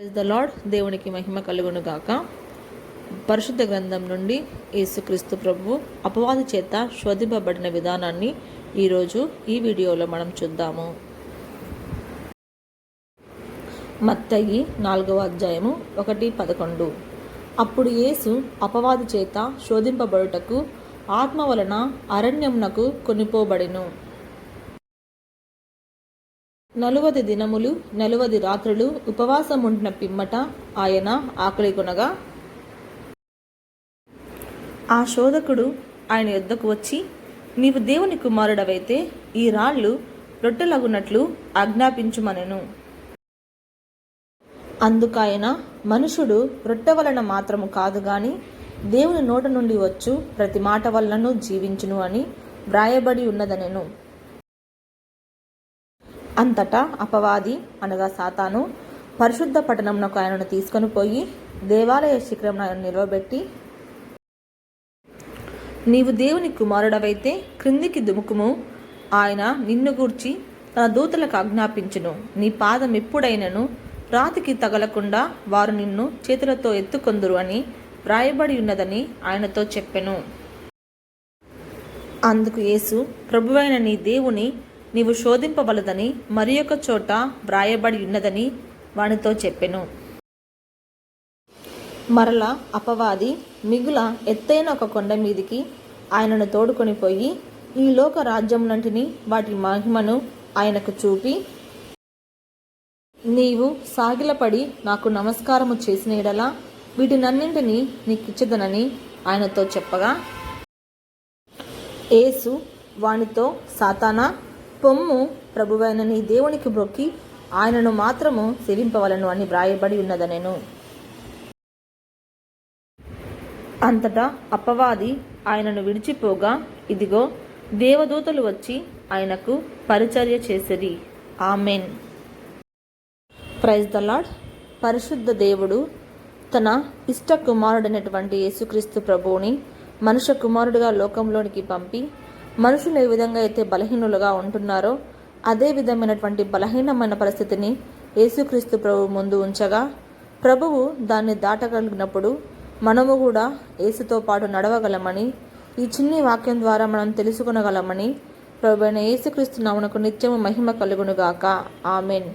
The lord దేవునికి మహిమ కలుగును గాక. పరిశుద్ధ గ్రంథం నుండి యేసుక్రీస్తు ప్రభు అపవాది చేత శోధింపబడిన విధానాన్ని ఈరోజు ఈ వీడియోలో మనం చూద్దాము. మత్తయి నాలుగవ అధ్యాయము ఒకటి పదకొండు. అప్పుడు యేసు అపవాది చేత శోధింపబడుటకు ఆత్మ వలన అరణ్యమునకు కొనిపోబడెను. నలువది దినములు నలువది రాత్రులు ఉపవాసముండిన పిమ్మట ఆయన ఆకలి కొనగా ఆ శోధకుడు ఆయన యొద్దకు వచ్చి నీవు దేవుని కుమారుడవైతే ఈ రాళ్ళు రొట్టెలగునట్లు ఆజ్ఞాపించుమనెను. అందుకాయన మనుషుడు రొట్టె వలన మాత్రము కాదు గాని దేవుని నోట నుండి వచ్చు ప్రతి మాట వలనను జీవించును అని వ్రాయబడి ఉన్నదనెను. అంతటా అపవాది అనగా సాతాను పరిశుద్ధ పట్టణంనకు ఆయనను తీసుకొని పోయి దేవాలయ శిఖరం ఆయన నిలవబెట్టి నీవు దేవుని కుమారుడవైతే క్రిందికి దుముకుము. ఆయన నిన్ను గూర్చి తన దూతలకు ఆజ్ఞాపించును. నీ పాదం ఎప్పుడైనను రాతికి తగలకుండా వారు నిన్ను చేతులతో ఎత్తుకొందురు అని వ్రాయబడి ఉన్నదని ఆయనతో చెప్పెను. అందుకు యేసు ప్రభువైన నీ దేవుని నీవు శోధింపవలదని మరి ఒక చోట వ్రాయబడి ఉన్నదని వానితో చెప్పెను. మరల అపవాది మిగుల ఎత్తైన ఒక కొండ మీదికి ఆయనను తోడుకొని పోయి ఈ లోక రాజ్యములంటిని వాటి మహిమను ఆయనకు చూపి నీవు సాగిలపడి నాకు నమస్కారము చేసిన ఎడలా వీటినన్నింటినీ నీకిచ్చదనని ఆయనతో చెప్పగా ఏసు వానితో సాతానా పొమ్ము ప్రభువైన నీ దేవునికి బ్రొక్కి ఆయనను మాత్రము సేవింపవలను అని వ్రాయబడి ఉన్నదనెను. అంతటా అపవాది ఆయనను విడిచిపోగా ఇదిగో దేవదూతలు వచ్చి ఆయనకు పరిచర్య చేసిరి. ఆమెన్. ప్రైజ్ ద పరిశుద్ధ దేవుడు తన ఇష్ట కుమారుడైనటువంటి యేసుక్రీస్తు ప్రభువుని మనుష్య కుమారుడిగా లోకంలోనికి పంపి మనుషులు ఏ విధంగా అయితే బలహీనులుగా ఉంటున్నారో అదే విధమైనటువంటి బలహీనమైన పరిస్థితిని యేసుక్రీస్తు ప్రభు ముందు ఉంచగా ప్రభువు దాన్ని దాటగలిగినప్పుడు మనము కూడా యేసుతో పాటు నడవగలమని ఈ చిన్ని వాక్యం ద్వారా మనం తెలుసుకొనగలమని ప్రభు అయిన యేసుక్రీస్తు నామనకు నిత్యము మహిమ కలుగునుగాక. ఆమెన్.